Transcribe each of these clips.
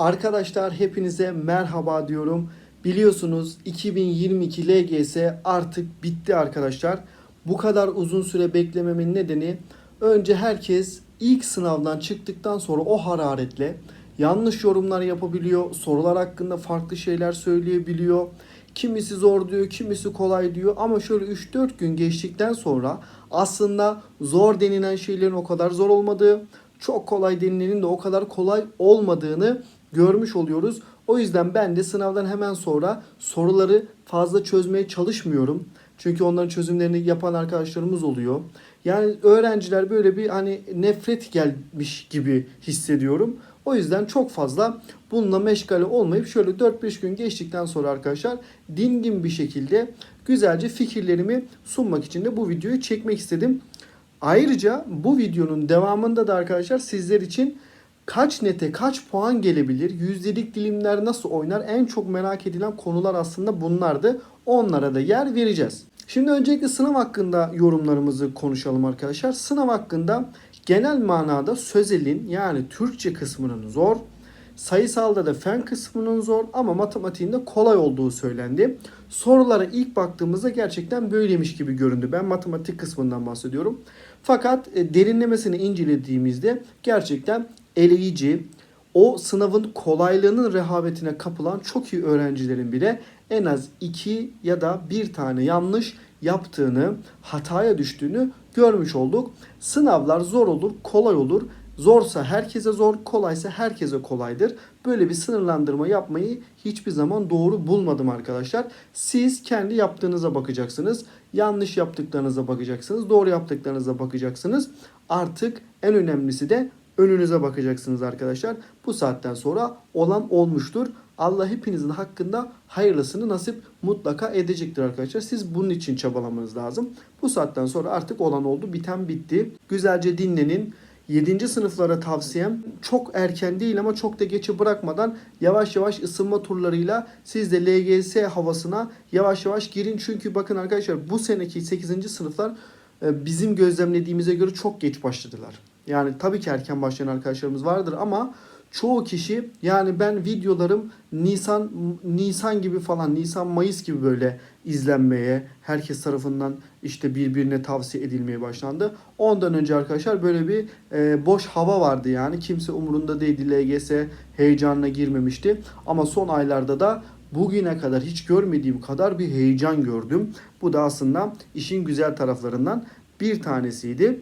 Arkadaşlar hepinize merhaba diyorum. Biliyorsunuz 2022 LGS artık bitti arkadaşlar. Bu kadar uzun süre beklememin nedeni önce herkes ilk sınavdan çıktıktan sonra o hararetle yanlış yorumlar yapabiliyor. Sorular hakkında farklı şeyler söyleyebiliyor. Kimisi zor diyor, kimisi kolay diyor ama şöyle 3-4 gün geçtikten sonra aslında zor denilen şeylerin o kadar zor olmadığı, çok kolay denilenin de o kadar kolay olmadığını görmüş oluyoruz. O yüzden ben de sınavdan hemen sonra soruları fazla çözmeye çalışmıyorum. Çünkü onların çözümlerini yapan arkadaşlarımız oluyor. Yani öğrenciler böyle bir hani nefret gelmiş gibi hissediyorum. O yüzden çok fazla bununla meşgale olmayıp şöyle 4-5 gün geçtikten sonra arkadaşlar dingin bir şekilde güzelce fikirlerimi sunmak için de bu videoyu çekmek istedim. Ayrıca bu videonun devamında da arkadaşlar sizler için kaç nete kaç puan gelebilir, yüzdelik dilimler nasıl oynar en çok merak edilen konular aslında bunlardı. Onlara da yer vereceğiz. Şimdi öncelikle sınav hakkında yorumlarımızı konuşalım arkadaşlar. Sınav hakkında genel manada sözelin yani Türkçe kısmının zor, sayısalda da fen kısmının zor ama matematiğinde kolay olduğu söylendi. Sorulara ilk baktığımızda gerçekten böyleymiş gibi göründü. Ben matematik kısmından bahsediyorum. Fakat e, derinlemesine incelediğimizde gerçekten eleyici, o sınavın kolaylığının rehavetine kapılan çok iyi öğrencilerin bile en az iki ya da bir tane yanlış yaptığını, hataya düştüğünü görmüş olduk. Sınavlar zor olur, kolay olur. Zorsa herkese zor, kolaysa herkese kolaydır. Böyle bir sınırlandırma yapmayı hiçbir zaman doğru bulmadım arkadaşlar. Siz kendi yaptığınıza bakacaksınız. Yanlış yaptıklarınıza bakacaksınız. Doğru yaptıklarınıza bakacaksınız. Artık en önemlisi de önünüze bakacaksınız arkadaşlar. Bu saatten sonra olan olmuştur. Allah hepinizin hakkında hayırlısını nasip mutlaka edecektir arkadaşlar. Siz bunun için çabalamanız lazım. Bu saatten sonra artık olan oldu, biten bitti. Güzelce dinlenin. 7. sınıflara tavsiyem çok erken değil ama çok da geçe bırakmadan yavaş yavaş ısınma turlarıyla siz de LGS havasına yavaş yavaş girin. Çünkü bakın arkadaşlar bu seneki 8. sınıflar e, bizim gözlemlediğimize göre çok geç başladılar. Yani tabii ki erken başlayan arkadaşlarımız vardır ama çoğu kişi yani ben videolarım Nisan Nisan gibi falan Nisan Mayıs gibi böyle izlenmeye herkes tarafından işte birbirine tavsiye edilmeye başlandı. Ondan önce arkadaşlar böyle bir e, boş hava vardı yani kimse umurunda değildi LGS heyecanına girmemişti ama son aylarda da bugüne kadar hiç görmediğim kadar bir heyecan gördüm. Bu da aslında işin güzel taraflarından bir tanesiydi.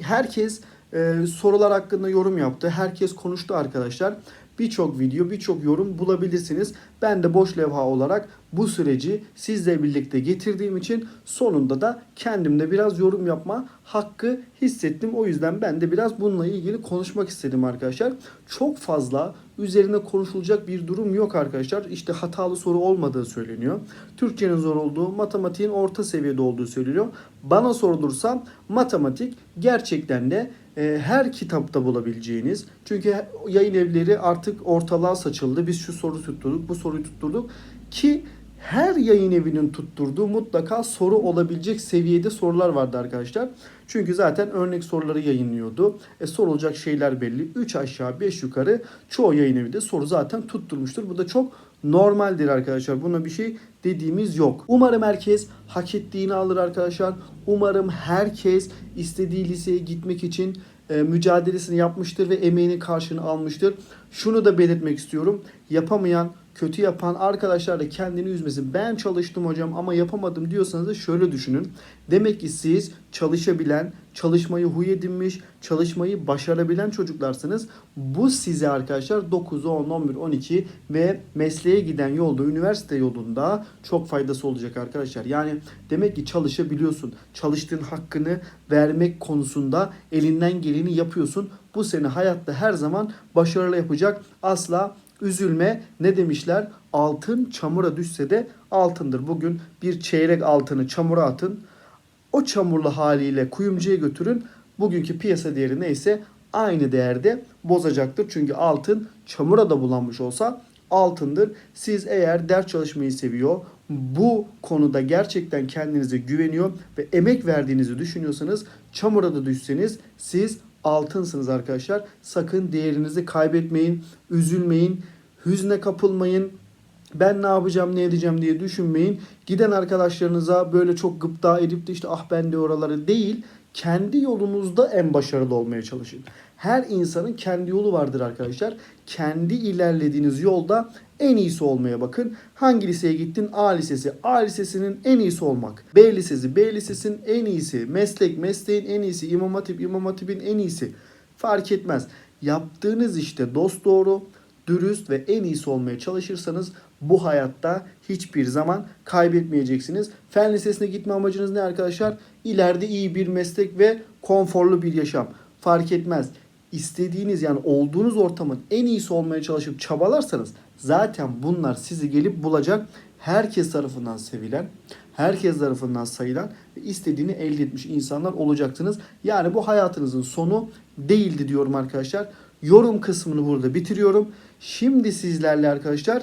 Herkes e, sorular hakkında yorum yaptı. Herkes konuştu arkadaşlar. Birçok video, birçok yorum bulabilirsiniz. Ben de boş levha olarak bu süreci sizle birlikte getirdiğim için sonunda da kendimde biraz yorum yapma hakkı hissettim. O yüzden ben de biraz bununla ilgili konuşmak istedim arkadaşlar. Çok fazla üzerine konuşulacak bir durum yok arkadaşlar. İşte hatalı soru olmadığı söyleniyor. Türkçenin zor olduğu, matematiğin orta seviyede olduğu söyleniyor. Bana sorulursa matematik gerçekten de her kitapta bulabileceğiniz. Çünkü yayın evleri artık ortalığa saçıldı. Biz şu soru tutturduk, bu soruyu tutturduk ki her yayın evinin tutturduğu mutlaka soru olabilecek seviyede sorular vardı arkadaşlar. Çünkü zaten örnek soruları yayınlıyordu. E, sorulacak şeyler belli. 3 aşağı 5 yukarı çoğu yayın evi de soru zaten tutturmuştur. Bu da çok normaldir arkadaşlar. Buna bir şey dediğimiz yok. Umarım herkes hak ettiğini alır arkadaşlar. Umarım herkes istediği liseye gitmek için e, mücadelesini yapmıştır ve emeğinin karşılığını almıştır. Şunu da belirtmek istiyorum. Yapamayan, kötü yapan arkadaşlar da kendini üzmesin. Ben çalıştım hocam ama yapamadım diyorsanız da şöyle düşünün. Demek ki siz çalışabilen, çalışmayı huy edinmiş, çalışmayı başarabilen çocuklarsınız. Bu size arkadaşlar 9, 10, 11, 12 ve mesleğe giden yolda, üniversite yolunda çok faydası olacak arkadaşlar. Yani demek ki çalışabiliyorsun. Çalıştığın hakkını vermek konusunda elinden geleni yapıyorsun. Bu seni hayatta her zaman başarılı yapacak. Asla üzülme. Ne demişler? Altın çamura düşse de altındır. Bugün bir çeyrek altını çamura atın. O çamurlu haliyle kuyumcuya götürün. Bugünkü piyasa değeri neyse aynı değerde bozacaktır. Çünkü altın çamura da bulanmış olsa altındır. Siz eğer ders çalışmayı seviyor, bu konuda gerçekten kendinize güveniyor ve emek verdiğinizi düşünüyorsanız çamura da düşseniz siz altınsınız arkadaşlar. Sakın değerinizi kaybetmeyin, üzülmeyin, hüzne kapılmayın. Ben ne yapacağım, ne edeceğim diye düşünmeyin. Giden arkadaşlarınıza böyle çok gıpta edip de işte ah ben de oraları değil. Kendi yolunuzda en başarılı olmaya çalışın. Her insanın kendi yolu vardır arkadaşlar. Kendi ilerlediğiniz yolda en iyisi olmaya bakın. Hangi liseye gittin? A lisesi. A lisesinin en iyisi olmak. B lisesi. B lisesinin en iyisi. Meslek. Mesleğin en iyisi. İmam Hatip. İmam Hatip'in en iyisi. Fark etmez. Yaptığınız işte dost doğru, dürüst ve en iyisi olmaya çalışırsanız bu hayatta hiçbir zaman kaybetmeyeceksiniz. Fen lisesine gitme amacınız ne arkadaşlar? İleride iyi bir meslek ve konforlu bir yaşam. Fark etmez. İstediğiniz yani olduğunuz ortamın en iyisi olmaya çalışıp çabalarsanız zaten bunlar sizi gelip bulacak. Herkes tarafından sevilen, herkes tarafından sayılan ve istediğini elde etmiş insanlar olacaksınız. Yani bu hayatınızın sonu değildi diyorum arkadaşlar. Yorum kısmını burada bitiriyorum. Şimdi sizlerle arkadaşlar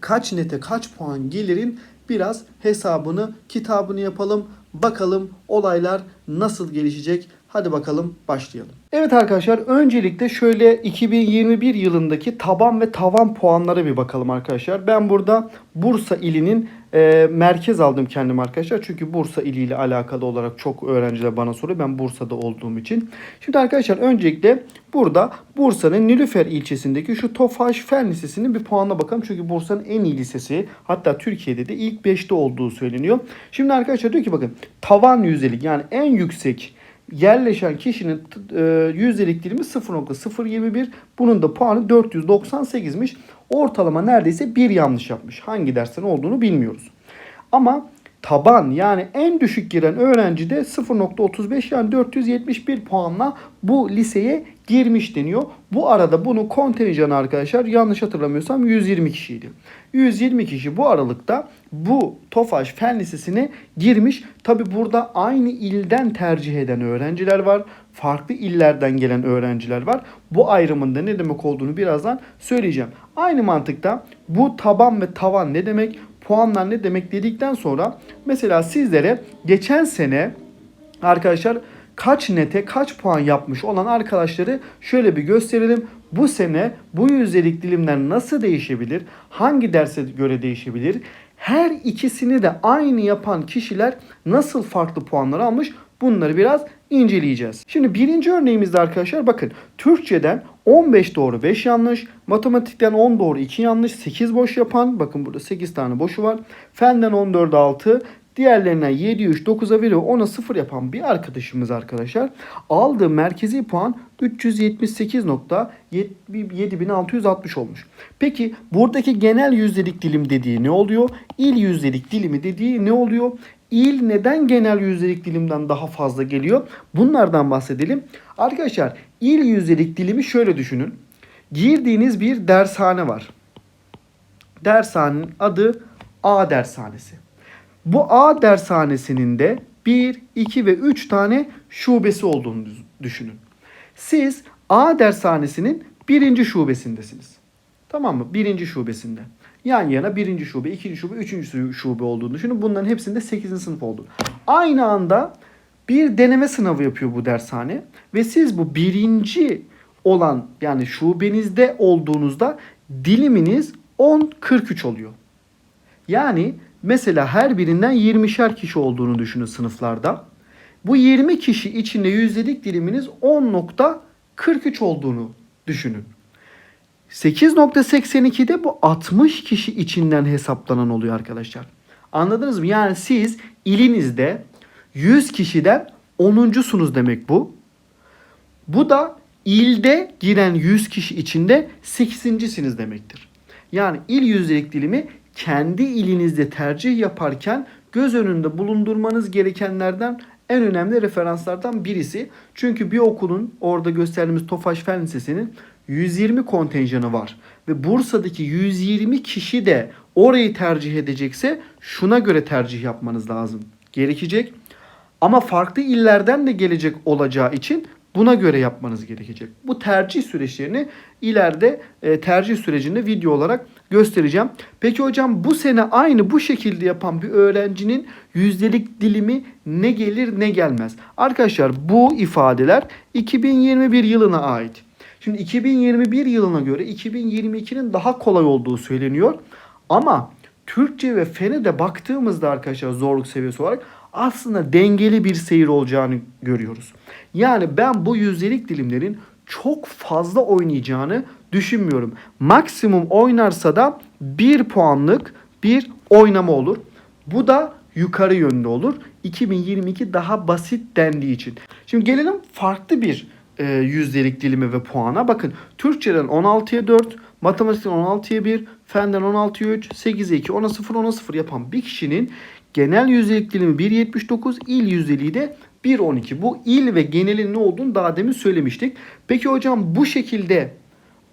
kaç nete kaç puan gelirin biraz hesabını kitabını yapalım. Bakalım olaylar nasıl gelişecek. Hadi bakalım başlayalım. Evet arkadaşlar öncelikle şöyle 2021 yılındaki taban ve tavan puanlara bir bakalım arkadaşlar. Ben burada Bursa ilinin e, merkez aldım kendim arkadaşlar. Çünkü Bursa iliyle alakalı olarak çok öğrenciler bana soruyor. Ben Bursa'da olduğum için. Şimdi arkadaşlar öncelikle burada Bursa'nın Nilüfer ilçesindeki şu Tofaş Fen Lisesi'nin bir puanına bakalım. Çünkü Bursa'nın en iyi lisesi hatta Türkiye'de de ilk 5'te olduğu söyleniyor. Şimdi arkadaşlar diyor ki bakın tavan yüzdelik yani en yüksek yerleşen kişinin e, yüzdelik dilimi 0.021. Bunun da puanı 498'miş. Ortalama neredeyse bir yanlış yapmış. Hangi dersten olduğunu bilmiyoruz. Ama taban yani en düşük giren öğrenci de 0.35 yani 471 puanla bu liseye girmiş deniyor. Bu arada bunun kontenjanı arkadaşlar yanlış hatırlamıyorsam 120 kişiydi. 120 kişi bu aralıkta bu Tofaş Fen Lisesi'ne girmiş. Tabi burada aynı ilden tercih eden öğrenciler var. Farklı illerden gelen öğrenciler var. Bu ayrımın da ne demek olduğunu birazdan söyleyeceğim. Aynı mantıkta bu taban ve tavan ne demek? Puanlar ne demek dedikten sonra mesela sizlere geçen sene arkadaşlar kaç nete kaç puan yapmış olan arkadaşları şöyle bir gösterelim. Bu sene bu yüzdelik dilimler nasıl değişebilir? Hangi derse göre değişebilir? Her ikisini de aynı yapan kişiler nasıl farklı puanlar almış? Bunları biraz inceleyeceğiz. Şimdi birinci örneğimizde arkadaşlar bakın Türkçeden 15 doğru 5 yanlış, matematikten 10 doğru 2 yanlış, 8 boş yapan bakın burada 8 tane boşu var. Fenden 14 6, Diğerlerinden 7 3 9'a veriyor 10'a 0 yapan bir arkadaşımız arkadaşlar aldığı merkezi puan 378.7660 olmuş. Peki buradaki genel yüzdelik dilim dediği ne oluyor? İl yüzdelik dilimi dediği ne oluyor? İl neden genel yüzdelik dilimden daha fazla geliyor? Bunlardan bahsedelim. Arkadaşlar il yüzdelik dilimi şöyle düşünün. Girdiğiniz bir dershane var. Dershanenin adı A dershanesi. Bu A dershanesinin de 1, 2 ve 3 tane şubesi olduğunu düşünün. Siz A dershanesinin birinci şubesindesiniz. Tamam mı? Birinci şubesinde. Yan yana birinci şube, ikinci şube, üçüncü şube olduğunu düşünün. Bunların hepsinde 8. sınıf oldu. Aynı anda bir deneme sınavı yapıyor bu dershane. Ve siz bu birinci olan yani şubenizde olduğunuzda diliminiz 10-43 oluyor. Yani Mesela her birinden 20'şer kişi olduğunu düşünün sınıflarda. Bu 20 kişi içinde yüzdelik diliminiz 10.43 olduğunu düşünün. 8.82'de bu 60 kişi içinden hesaplanan oluyor arkadaşlar. Anladınız mı? Yani siz ilinizde 100 kişiden 10'uncusunuz demek bu. Bu da ilde giren 100 kişi içinde 8.siniz demektir. Yani il yüzdelik dilimi kendi ilinizde tercih yaparken göz önünde bulundurmanız gerekenlerden en önemli referanslardan birisi. Çünkü bir okulun orada gösterdiğimiz Tofaş Fen Lisesi'nin 120 kontenjanı var. Ve Bursa'daki 120 kişi de orayı tercih edecekse şuna göre tercih yapmanız lazım. Gerekecek. Ama farklı illerden de gelecek olacağı için Buna göre yapmanız gerekecek. Bu tercih süreçlerini ileride e, tercih sürecinde video olarak göstereceğim. Peki hocam bu sene aynı bu şekilde yapan bir öğrencinin yüzdelik dilimi ne gelir ne gelmez? Arkadaşlar bu ifadeler 2021 yılına ait. Şimdi 2021 yılına göre 2022'nin daha kolay olduğu söyleniyor. Ama Türkçe ve Fen'e de baktığımızda arkadaşlar zorluk seviyesi olarak aslında dengeli bir seyir olacağını görüyoruz. Yani ben bu yüzdelik dilimlerin çok fazla oynayacağını düşünmüyorum. Maksimum oynarsa da 1 puanlık bir oynama olur. Bu da yukarı yönlü olur. 2022 daha basit dendiği için. Şimdi gelelim farklı bir e, yüzdelik dilime ve puana. Bakın Türkçeden 16'ya 4, matematikten 16'ya 1, fenden 16'ya 3, 8'e 2, 10'a 0, 10'a 0 yapan bir kişinin genel yüzdelik dilimi 1.79, il yüzdeliği de 1.12. Bu il ve genelin ne olduğunu daha demin söylemiştik. Peki hocam bu şekilde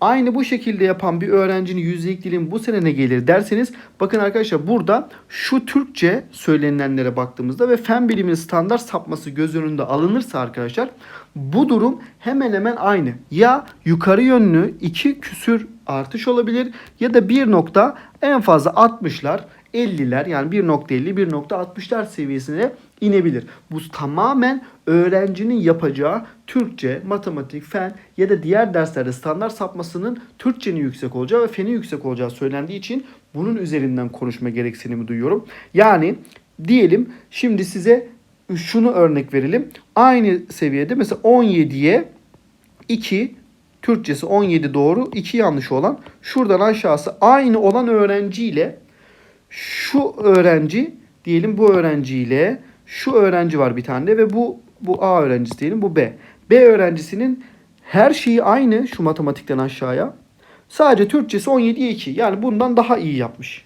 Aynı bu şekilde yapan bir öğrencinin yüzdelik dilimi bu sene ne gelir derseniz bakın arkadaşlar burada şu Türkçe söylenilenlere baktığımızda ve fen biliminin standart sapması göz önünde alınırsa arkadaşlar bu durum hemen hemen aynı. Ya yukarı yönlü iki küsür artış olabilir ya da bir nokta en fazla 60'lar 50'ler yani 1.50 1.60'lar seviyesine inebilir. Bu tamamen öğrencinin yapacağı Türkçe, matematik, fen ya da diğer derslerde standart sapmasının Türkçenin yüksek olacağı ve fenin yüksek olacağı söylendiği için bunun üzerinden konuşma gereksinimi duyuyorum. Yani diyelim şimdi size şunu örnek verelim. Aynı seviyede mesela 17'ye 2 Türkçesi 17 doğru 2 yanlış olan şuradan aşağısı aynı olan öğrenciyle şu öğrenci diyelim bu öğrenciyle şu öğrenci var bir tane ve bu bu A öğrencisi diyelim bu B. B öğrencisinin her şeyi aynı şu matematikten aşağıya. Sadece Türkçesi 17'ye 2. Yani bundan daha iyi yapmış.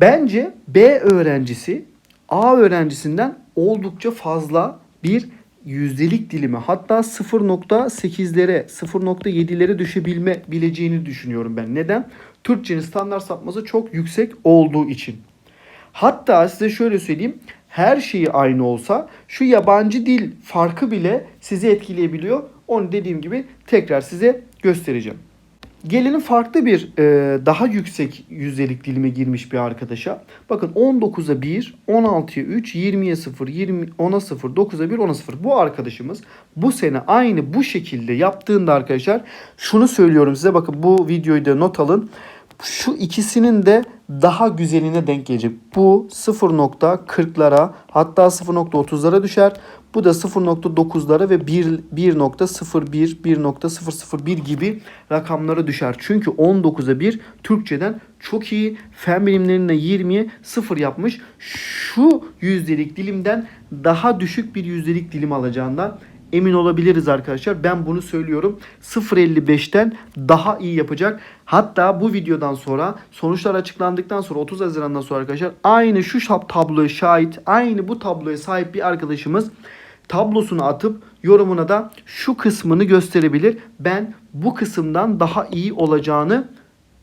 Bence B öğrencisi A öğrencisinden oldukça fazla bir yüzdelik dilimi hatta 0.8'lere 0.7'lere düşebilme bileceğini düşünüyorum ben. Neden? Türkçenin standart sapması çok yüksek olduğu için. Hatta size şöyle söyleyeyim. Her şeyi aynı olsa şu yabancı dil farkı bile sizi etkileyebiliyor. Onu dediğim gibi tekrar size göstereceğim. Gelelim farklı bir e, daha yüksek yüzdelik dilime girmiş bir arkadaşa. Bakın 19'a 1, 16'ya 3, 20'ye 0, 20, 10'a 0, 9'a 1, 10'a 0. Bu arkadaşımız bu sene aynı bu şekilde yaptığında arkadaşlar şunu söylüyorum size. Bakın bu videoyu da not alın. Şu ikisinin de daha güzeline denk gelecek. Bu 0.40'lara hatta 0.30'lara düşer. Bu da 0.9'lara ve 1.01, 1.001 gibi rakamlara düşer. Çünkü 19'a 1 Türkçeden çok iyi. Fen bilimlerinde 20'ye 0 yapmış. Şu yüzdelik dilimden daha düşük bir yüzdelik dilim alacağından emin olabiliriz arkadaşlar. Ben bunu söylüyorum. 0.55'ten daha iyi yapacak. Hatta bu videodan sonra sonuçlar açıklandıktan sonra 30 Haziran'dan sonra arkadaşlar aynı şu tabloya şahit, aynı bu tabloya sahip bir arkadaşımız tablosunu atıp yorumuna da şu kısmını gösterebilir. Ben bu kısımdan daha iyi olacağını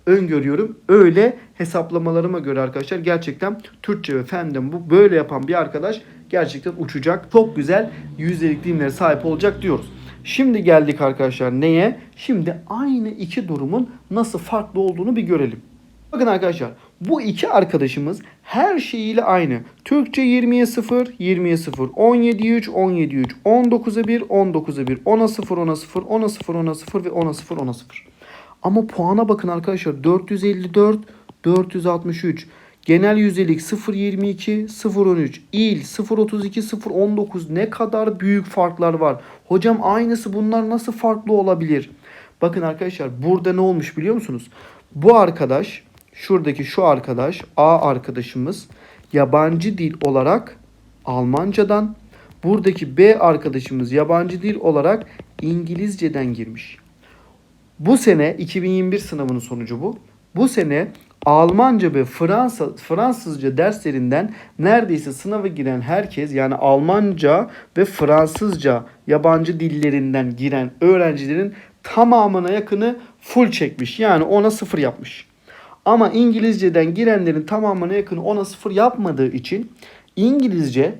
öngörüyorum. Öyle hesaplamalarıma göre arkadaşlar gerçekten Türkçe ve fenden bu böyle yapan bir arkadaş gerçekten uçacak. Çok güzel yüzdelik dilimlere sahip olacak diyoruz. Şimdi geldik arkadaşlar neye? Şimdi aynı iki durumun nasıl farklı olduğunu bir görelim. Bakın arkadaşlar bu iki arkadaşımız her şeyiyle aynı. Türkçe 20'ye 0, 20'ye 0, 17'ye 3, 17'ye 3, 19'a 1, 19'a 1, 10'a 0, 10'a 0, 10'a 0, 10'a 0 ve 10'a 0, 10'a 0. Ama puana bakın arkadaşlar 454, 463. Genel yüzdelik 0.22, 0.13, il 0.32, 0.19 ne kadar büyük farklar var. Hocam aynısı bunlar nasıl farklı olabilir? Bakın arkadaşlar burada ne olmuş biliyor musunuz? Bu arkadaş, şuradaki şu arkadaş, A arkadaşımız yabancı dil olarak Almancadan, buradaki B arkadaşımız yabancı dil olarak İngilizceden girmiş. Bu sene 2021 sınavının sonucu bu. Bu sene Almanca ve Fransa, Fransızca derslerinden neredeyse sınava giren herkes yani Almanca ve Fransızca yabancı dillerinden giren öğrencilerin tamamına yakını full çekmiş. Yani ona sıfır yapmış. Ama İngilizceden girenlerin tamamına yakını ona sıfır yapmadığı için İngilizce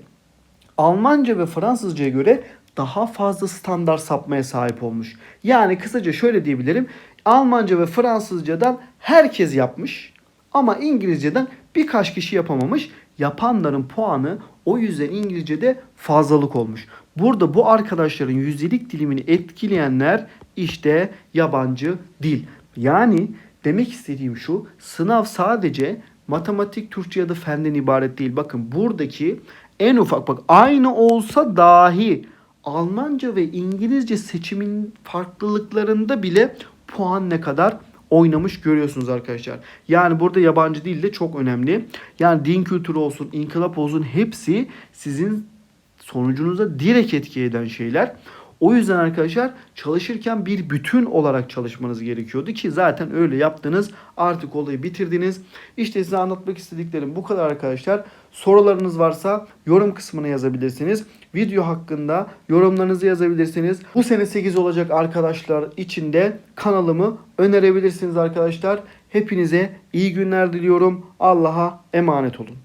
Almanca ve Fransızcaya göre daha fazla standart sapmaya sahip olmuş. Yani kısaca şöyle diyebilirim. Almanca ve Fransızcadan herkes yapmış ama İngilizceden birkaç kişi yapamamış. Yapanların puanı o yüzden İngilizce'de fazlalık olmuş. Burada bu arkadaşların yüzdelik dilimini etkileyenler işte yabancı dil. Yani demek istediğim şu sınav sadece matematik, Türkçe ya da fenden ibaret değil. Bakın buradaki en ufak bak aynı olsa dahi Almanca ve İngilizce seçimin farklılıklarında bile puan ne kadar oynamış görüyorsunuz arkadaşlar. Yani burada yabancı dil de çok önemli. Yani din kültürü olsun, inkılap olsun hepsi sizin sonucunuza direkt etki eden şeyler. O yüzden arkadaşlar çalışırken bir bütün olarak çalışmanız gerekiyordu ki zaten öyle yaptınız. Artık olayı bitirdiniz. İşte size anlatmak istediklerim bu kadar arkadaşlar. Sorularınız varsa yorum kısmına yazabilirsiniz. Video hakkında yorumlarınızı yazabilirsiniz. Bu sene 8 olacak arkadaşlar için de kanalımı önerebilirsiniz arkadaşlar. Hepinize iyi günler diliyorum. Allah'a emanet olun.